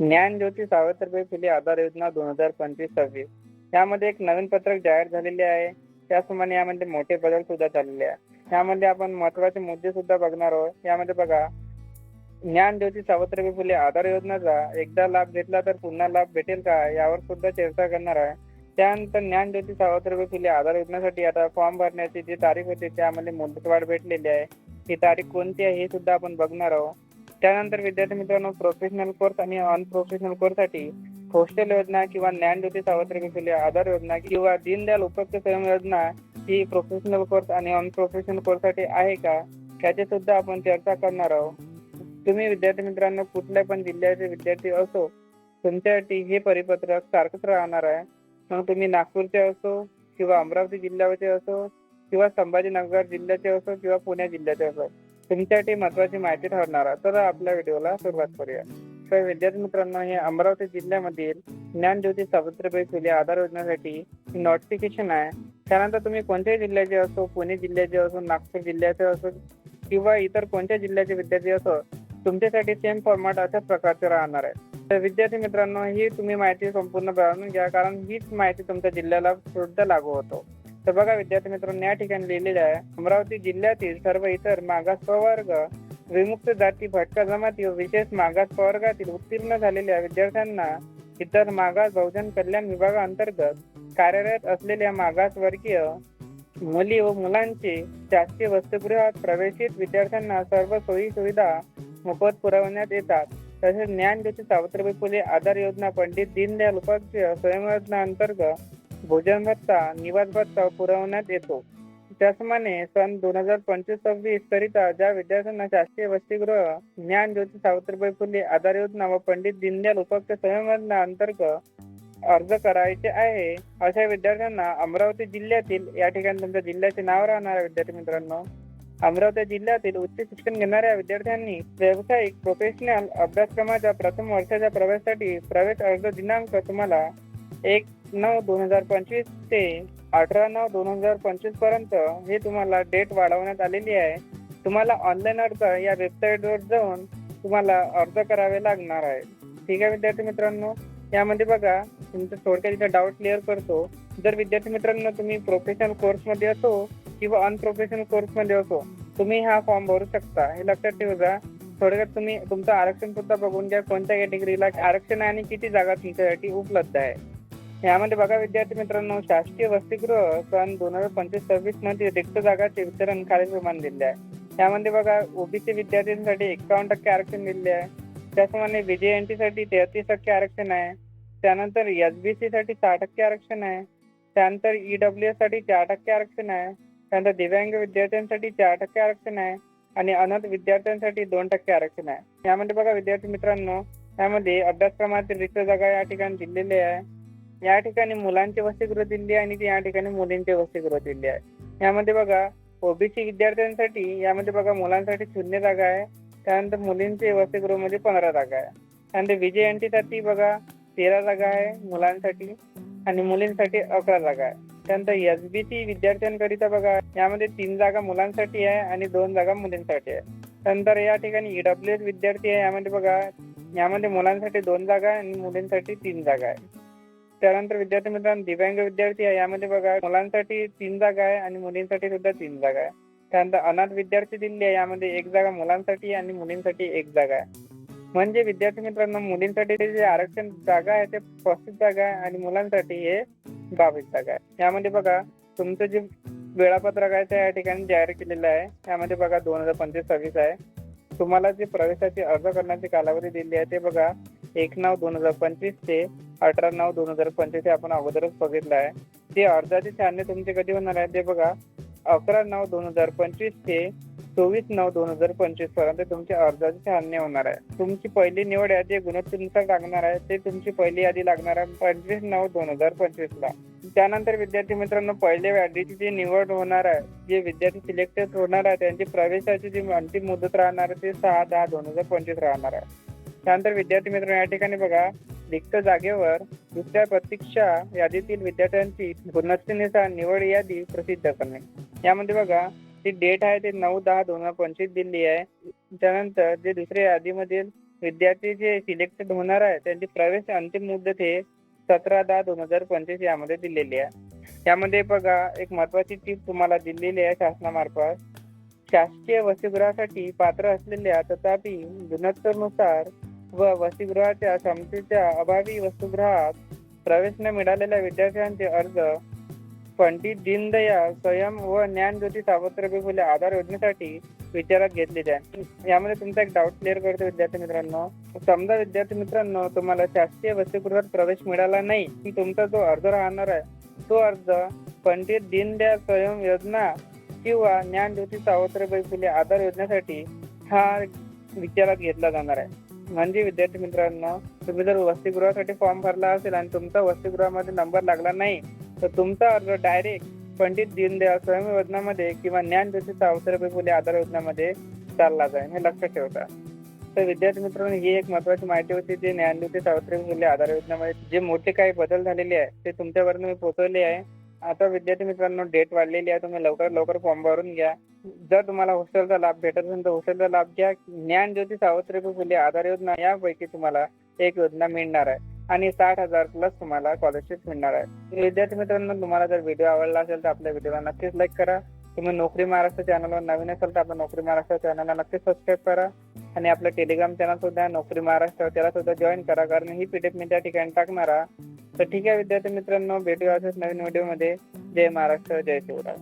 ज्ञानज्योती सावित्रीबाई फुले आधार योजना दोन हजार पंचवीस सव्वीस. यामध्ये एक नवीन पत्रक जाहीर झालेले आहे. त्याचप्रमाणे यामध्ये मोठे बदल सुद्धा झालेले आहे. यामध्ये आपण महत्त्वाचे मुद्दे सुद्धा बघणार आहोत. यामध्ये बघा ज्ञानज्योती सावित्रीबाई फुले आधार योजनेचा एकदा लाभ घेतला तर पुन्हा लाभ भेटेल का? यावर सुद्धा चर्चा करणार आहे. त्यानंतर ज्ञानज्योती सावित्रीबाई फुले आधार योजनेसाठी आता फॉर्म भरण्याची जी तारीख होती त्यामध्ये मुदतवाढ भेटलेली आहे. ही तारीख कोणती आहे हे सुद्धा आपण बघणार आहोत. त्यानंतर विद्यार्थी मित्रांनो प्रोफेशनल कोर्स आणि अनप्रोफेशनल कोर्ससाठी हॉस्टेल योजना किंवा ज्ञानज्योती सावत्र फुले आधार योजना किंवा दीनदयाल उपयुक्त स्वयं योजना ही प्रोफेशनल कोर्स आणि अनप्रोफेशनल कोर्ससाठी आहे का? त्याची सुद्धा आपण चर्चा करणार आहोत. तुम्ही विद्यार्थी मित्रांनो कुठल्या पण जिल्ह्याचे विद्यार्थी असो तुमच्यासाठी हे परिपत्रक सारखंच राहणार आहे. मग तुम्ही नागपूरचे असो किंवा अमरावती जिल्ह्याचे असो किंवा संभाजीनगर जिल्ह्याचे असो किंवा पुणे जिल्ह्याचे असो. तुमच्यासाठी महत्वाची माहिती ठरणार तर आपल्या व्हिडिओला सुरुवात करूया. तर विद्यार्थी मित्रांनो हे अमरावती जिल्ह्यामधील ज्ञानज्योती सावित्रीबाई फुले आधार योजनेसाठी नोटिफिकेशन आहे. त्यानंतर तुम्ही कोणत्याही जिल्ह्याचे असो पुणे जिल्ह्याचे असो नागपूर जिल्ह्याचे असो किंवा इतर कोणत्या जिल्ह्याचे विद्यार्थी असो तुमच्यासाठी सेम फॉर्मॅट अशाच प्रकारचे राहणार आहे. तर विद्यार्थी मित्रांनो ही तुम्ही माहिती संपूर्ण जाणून घ्या कारण हीच माहिती तुमच्या जिल्ह्याला सुद्धा लागू होतो. तर बघा विद्यार्थी मित्रांनो या ठिकाणी लिहिलेले आहे अमरावती जिल्ह्यातील सर्व इतर मागास प्रवर्ग विमुक्त जाती भटका जमाती व विशेष मागास प्रवर्गातील उत्तीर्ण झालेल्या विद्यार्थ्यांना इतर मागास बहुजन कल्याण विभागाअंतर्गत कार्यरत असलेल्या मागासवर्गीय मुली व मुलांचे शासकीय वसतिगृहात प्रवेशित विद्यार्थ्यांना सर्व सोयी सुविधा मोफत पुरवण्यात येतात. तसेच ज्ञानज्योती सावित्रीबाई फुले आधार योजना पंडित दीनदयाल उपाध्याय स्वयंयोजना अंतर्गत भोजन भत्ता निवास भत्ता पुरवण्यात येतो. त्याचप्रमाणे सन दोन हजार पंचवीस सव्वीस करिता ज्या विद्यार्थ्यांना शासकीय वसतिगृह ज्ञानज्योती सावित्रीबाई फुले आधार योजना व पंडित दीनदयाल उपाध्याय संयोजना अंतर्गत अर्ज करायचे आहे अशा विद्यार्थ्यांना अमरावती जिल्ह्यातील या ठिकाणी तुमच्या जिल्ह्याचे नाव राहणाऱ्या विद्यार्थी मित्रांनो अमरावती जिल्ह्यातील उच्च शिक्षण घेणाऱ्या विद्यार्थ्यांनी व्यावसायिक प्रोफेशनल अभ्यासक्रमाच्या प्रथम वर्षाच्या प्रवेशासाठी प्रवेश अर्ज दिनांक तुम्हाला एक नऊ दोन हजार पंचवीस ते अठरा नऊ दोन हजार पंचवीसपर्यंत हे तुम्हाला डेट वाढवण्यात आलेली आहे. तुम्हाला ऑनलाईन अर्ज या वेबसाईटवर जाऊन तुम्हाला अर्ज करावे लागणार आहे. ठीक आहे विद्यार्थी मित्रांनो? यामध्ये बघा तुमचं थोडक्यात इथे डाऊट क्लिअर करतो. जर विद्यार्थी मित्रांनो तुम्ही प्रोफेशनल कोर्समध्ये असो किंवा अनप्रोफेशनल कोर्समध्ये असो तुम्ही हा फॉर्म भरू शकता. हे लक्षात ठेवा थोडक्यात तुम्ही तुमचं आरक्षण सुद्धा बघून घ्या. कोणत्या कॅटेगरीला आरक्षण आहे आणि किती जागा तुमच्यासाठी उपलब्ध आहे. यामध्ये बघा विद्यार्थी मित्रांनो शासकीय वसतिगृह सन दोन हजार पंचवीस सव्वीसमध्ये रिक्त जागाचे वितरण खालीलप्रमाणे दिले आहे. त्यामध्ये बघा ओबीसी विद्यार्थ्यांसाठी एकावन्न टक्के आरक्षण दिले आहे. त्याचप्रमाणे व्हीजेएनटी साठी तेहतीस टक्के आरक्षण आहे. त्यानंतर एसबीसी साठी सहा टक्के आरक्षण आहे. त्यानंतर ईडब्ल्यू एससाठी चार टक्के आरक्षण आहे. त्यानंतर दिव्यांग विद्यार्थ्यांसाठी चार टक्के आरक्षण आहे. आणि अनाथ विद्यार्थ्यांसाठी दोन टक्के आरक्षण आहे. यामध्ये बघा विद्यार्थी मित्रांनो यामध्ये अभ्यासक्रमातील रिक्त जागा या ठिकाणी दिलेली आहे. या ठिकाणी मुलांचे वसतिगृह दिले आहे आणि या ठिकाणी मुलींचे वसतिगृह दिले आहे. यामध्ये बघा ओबीसी विद्यार्थ्यांसाठी यामध्ये बघा मुलांसाठी शून्य जागा आहे. त्यानंतर मुलींचे वसतिगृहमध्ये पंधरा जागा आहे. त्यानंतर विजयंतीसाठी बघा तेरा जागा आहे मुलांसाठी आणि मुलींसाठी अकरा जागा आहे. त्यानंतर एस बी सी विद्यार्थ्यांकरिता बघा यामध्ये तीन जागा मुलांसाठी आहे आणि दोन जागा मुलींसाठी आहे. त्यानंतर या ठिकाणी ईडब्ल्यू एस विद्यार्थी आहे यामध्ये बघा यामध्ये मुलांसाठी दोन जागा आहे आणि मुलींसाठी तीन जागा आहे. त्यानंतर विद्यार्थी मित्रांनो दिव्यांग विद्यार्थी आहे. यामध्ये बघा मुलांसाठी तीन जागा आहे आणि मुलींसाठी सुद्धा तीन जागा आहे. त्यानंतर अनाथ विद्यार्थी दिल्ली आहे. यामध्ये एक जागा मुलांसाठी आणि मुलींसाठी एक जागा आहे. म्हणजे विद्यार्थी मित्रांनो मुलींसाठी जे आरक्षण जागा आहे ते पस्तीस जागा आहे आणि मुलांसाठी हे बावीस जागा आहे. यामध्ये बघा तुमचं जे वेळापत्रक आहे ते या ठिकाणी जाहीर केलेलं आहे. यामध्ये बघा दोन हजार पंचवीस सव्वीस आहे. तुम्हाला जे प्रवेशाची अर्ज करण्याची कालावधी दिली आहे ते बघा एक नऊ दोन हजार पंचवीस ते अठरा नऊ दोन हजार पंचवीस आपण अगोदरच बघितलं आहे. ते अर्जाचे छाननी तुमचे कधी होणार आहे? ते बघा. अकरा नऊ दोन हजार पंचवीस ते चोवीस नऊ दोन हजार पंचवीसपर्यंत तुमच्या अर्जाची छाननी होणार आहे. तुमची पहिली निवड यादी गुणवत्तेनुसार लागणार आहे. ते तुमची पहिली यादी लागणार आहे पंचवीस नऊ दोन हजार पंचवीस ला त्यानंतर विद्यार्थी मित्रांनो पहिल्या यादीची जी निवड होणार आहे जे विद्यार्थी सिलेक्टेड होणार आहे त्यांची प्रवेशाची जी अंतिम मुदत राहणार आहे ते सहा दहा दोन हजार पंचवीस राहणार आहे. त्यानंतर विद्यार्थी मित्रांनो या ठिकाणी बघा. रिक्त जागेवर दुसऱ्या प्रतीक्षा यादीतील विद्यार्थ्यांची गुणवत्तेनुसार निवड यादी प्रसिद्ध करणे. यामध्ये बघा ती डेट आहे ते नऊ दहा दोन हजार पंचवीस दिली आहे. त्यानंतर जे दुसऱ्या यादीमधील विद्यार्थी जे सिलेक्टेड होणार आहे त्यांची प्रवेश अंतिम मुदत हे सतरा दहा दोन हजार पंचवीस यामध्ये दिलेली आहे. यामध्ये बघा एक महत्वाची टीप तुम्हाला दिलेली आहे शासनामार्फत. शासकीय वसतिगृहासाठी पात्र असलेल्या तथापि गुणोत्तरनुसार व वसतिगृहाच्या क्षमतेच्या अभावी वसतिगृहात प्रवेश न मिळालेल्या विद्यार्थ्यांचे अर्ज पंडित दीनदयाळ स्वयं व ज्ञानज्योती सावत्रबी फुले आधार योजनेसाठी विचारात घेतले जाईल यामध्ये तुमचा एक डाऊट क्लिअर करतो विद्यार्थी मित्रांनो. समजा विद्यार्थी मित्रांनो तुम्हाला शासकीय वसतिगृहात प्रवेश मिळाला नाही की तुमचा जो अर्ज राहणार आहे तो अर्ज पंडित दीनदयाळ स्वयं योजना किंवा ज्ञानज्योती सावत्रबाई फुले आधार योजनेसाठी हा विचारात घेतला जाणार आहे. म्हणजे विद्यार्थी मित्रांनो तुम्ही जर वसतिगृहासाठी फॉर्म भरला असेल आणि तुमचा वसतिगृहामध्ये नंबर लागला नाही तर तुमचा अर्ज डायरेक्ट पंडित दीनदयाळ स्वयं योजनामध्ये किंवा ज्ञान ज्योती सावित्रीबाई फुले आधार योजनामध्ये चालला जाईल हे लक्षात ठेवता. तर विद्यार्थी मित्रांनो ही एक महत्वाची माहिती होती जे ज्ञानज्योती सावित्रीबाई फुले आधार योजनेमध्ये जे मोठे काही बदल झालेले आहे ते तुमच्यापर्यंत मी पोहोचवले आहे. आता विद्यार्थी मित्रांनो डेट वाढलेली आहे. तुम्ही लवकर लवकर फॉर्म भरून घ्या. जर तुम्हाला हॉस्टेलचा लाभ भेटत असेल तर हॉस्टेलचा लाभ घ्या. ज्ञानज्योती सावित्रीबाई फुले आधार योजना यापैकी तुम्हाला एक योजना मिळणार आहे. आणि साठ हजार प्लस तुम्हाला स्कॉलरशिप मिळणार आहे. विद्यार्थी मित्रांनो तुम्हाला जर व्हिडिओ आवडला असेल तर आपल्या व्हिडिओला नक्कीच लाईक करा. तुम्ही नोकरी महाराष्ट्र चॅनलवर नवीन असेल तर आपल्या नोकरी महाराष्ट्र चॅनलला नक्कीच सबस्क्राईब करा. आणि आपलं टेलिग्राम चॅनल सुद्धा नोकरी महाराष्ट्र त्याला सुद्धा जॉईन करा. कारण ही पीडीएफ मी त्या ठिकाणी टाकणार आहे. तर ठीक आहे विद्यार्थी मित्रांनो भेटूया असेच नवीन व्हिडिओमध्ये जय महाराष्ट्र जय शिवराय.